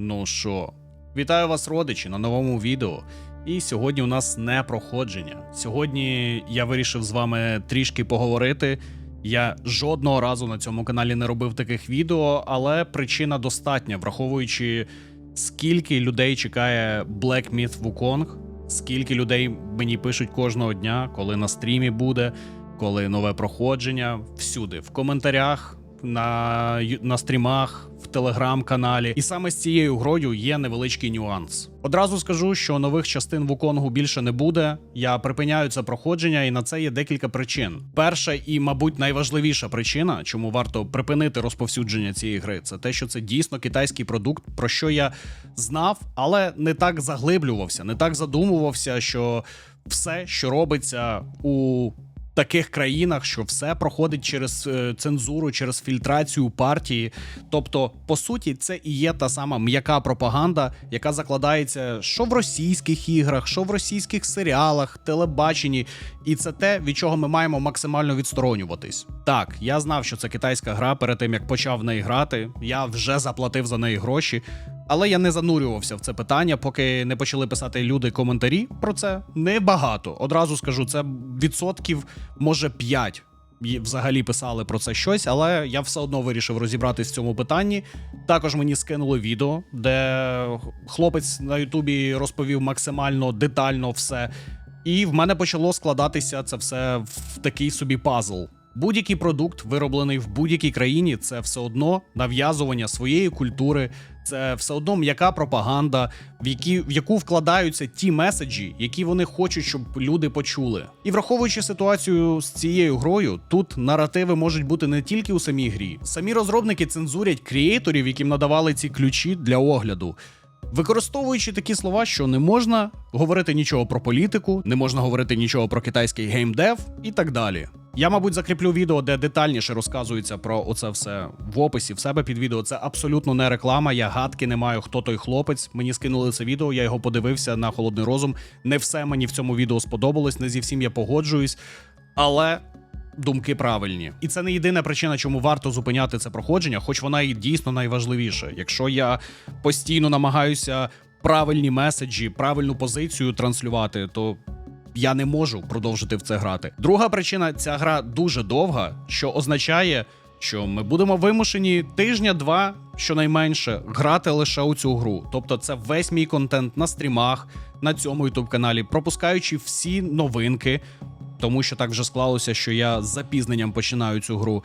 Ну що, вітаю вас, родичі, на новому відео. І сьогодні у нас не проходження. Сьогодні я вирішив з вами трішки поговорити. Я жодного разу на цьому каналі не робив таких відео, але причина достатня, враховуючи, скільки людей чекає Black Myth Wukong, скільки людей мені пишуть кожного дня, коли на стрімі буде, коли нове проходження, всюди, в коментарях, на, на стрімах, телеграм-каналі. І саме з цією грою є невеличкий нюанс. Одразу скажу, що нових частин Вуконгу більше не буде. Я припиняю це проходження, і на це є декілька причин. Перша і, мабуть, найважливіша причина, чому варто припинити розповсюдження цієї гри, це те, що це дійсно китайський продукт, про що я знав, але не так заглиблювався, не так задумувався, що все, що робиться у таких країнах, що все проходить через е, цензуру, через фільтрацію партії. Тобто, по суті, це і є та сама м'яка пропаганда, яка закладається що в російських іграх, що в російських серіалах, телебаченні, і це те, від чого ми маємо максимально відсторонюватись. Так, я знав, що це китайська гра перед тим як почав в неї грати. Я вже заплатив за неї гроші. Але я не занурювався в це питання, поки не почали писати люди коментарі про це. Небагато. Одразу скажу, це відсотків, може 5 взагалі писали про це щось, але я все одно вирішив розібратись в цьому питанні. Також мені скинули відео, де хлопець на Ютубі розповів максимально детально все. І в мене почало складатися це все в такий собі пазл. Будь-який продукт, вироблений в будь-якій країні, це все одно нав'язування своєї культури, це все одно м'яка пропаганда, в, які, в яку вкладаються ті меседжі, які вони хочуть, щоб люди почули. І враховуючи ситуацію з цією грою, тут наративи можуть бути не тільки у самій грі. Самі розробники цензурять креаторів, яким надавали ці ключі для огляду. Використовуючи такі слова, що не можна говорити нічого про політику, не можна говорити нічого про китайський геймдев і так далі. Я, мабуть, закріплю відео, де детальніше розказується про оце все в описі в себе під відео. Це абсолютно не реклама. Я гадки не маю, хто той хлопець. Мені скинули це відео, я його подивився на холодний розум. Не все мені в цьому відео сподобалось, не зі всім я погоджуюсь, але думки правильні. І це не єдина причина, чому варто зупиняти це проходження, хоч вона і дійсно найважливіша. Якщо я постійно намагаюся правильні меседжі, правильну позицію транслювати, то я не можу продовжити в це грати. Друга причина ця гра дуже довга, що означає, що ми будемо вимушені тижня-два, щонайменше, грати лише у цю гру. Тобто, це весь мій контент на стрімах, на цьому ютуб каналі, пропускаючи всі новинки, тому що так вже склалося, що я з запізненням починаю цю гру.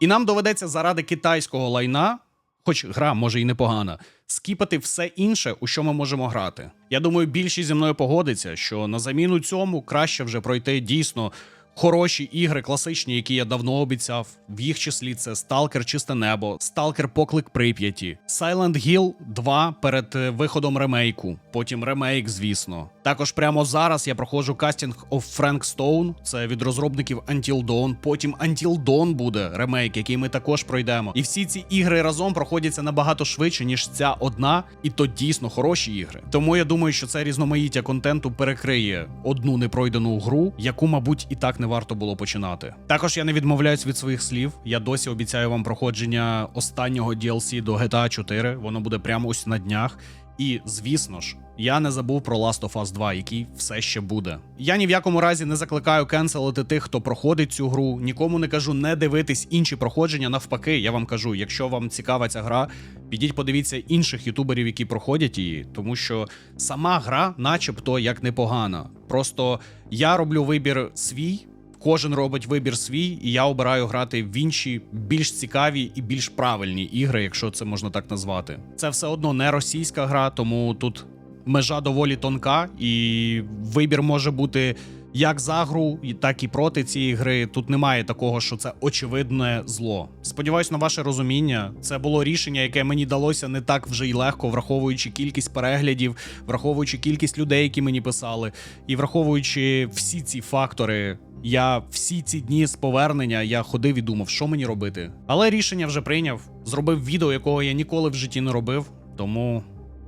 І нам доведеться заради китайського лайна, хоч гра може і непогана, скіпати все інше, у що ми можемо грати. Я думаю, більшість зі мною погодиться, що на заміну цьому краще вже пройти дійсно. Хороші ігри, класичні, які я давно обіцяв. В їх числі це Stalker Чисте Небо, Stalker Поклик Прип'яті, Silent Hill 2 перед е, виходом ремейку, потім ремейк, звісно. Також прямо зараз я проходжу кастинг of Frank Stone, це від розробників Until Dawn. Потім Until Dawn буде ремейк, який ми також пройдемо. І всі ці ігри разом проходяться набагато швидше, ніж ця одна, і то дійсно хороші ігри. Тому я думаю, що це різноманіття контенту перекриє одну непройдену гру, яку, мабуть, і так не варто було починати. Також я не відмовляюсь від своїх слів. Я досі обіцяю вам проходження останнього DLC до GTA 4. Воно буде прямо ось на днях. І звісно ж, я не забув про Last of Us 2, який все ще буде. Я ні в якому разі не закликаю кенселити тих, хто проходить цю гру. Нікому не кажу не дивитись інші проходження. Навпаки, я вам кажу, якщо вам цікава ця гра, підіть подивіться інших ютуберів, які проходять її, тому що сама гра, начебто, як непогана. Просто я роблю вибір свій. Кожен робить вибір свій, і я обираю грати в інші більш цікаві і більш правильні ігри, якщо це можна так назвати. Це все одно не російська гра, тому тут межа доволі тонка, і вибір може бути як за гру, так і проти цієї гри. Тут немає такого, що це очевидне зло. Сподіваюсь на ваше розуміння. Це було рішення, яке мені далося не так вже й легко, враховуючи кількість переглядів, враховуючи кількість людей, які мені писали, і враховуючи всі ці фактори. Я всі ці дні з повернення я ходив і думав, що мені робити. Але рішення вже прийняв. Зробив відео, якого я ніколи в житті не робив. Тому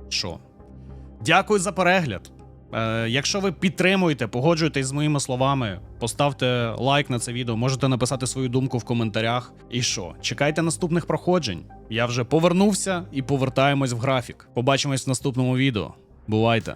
що? Дякую за перегляд. Е, якщо ви підтримуєте, погоджуєтесь з моїми словами, поставте лайк на це відео, можете написати свою думку в коментарях. І що? Чекайте наступних проходжень. Я вже повернувся і повертаємось в графік. Побачимось в наступному відео. Бувайте!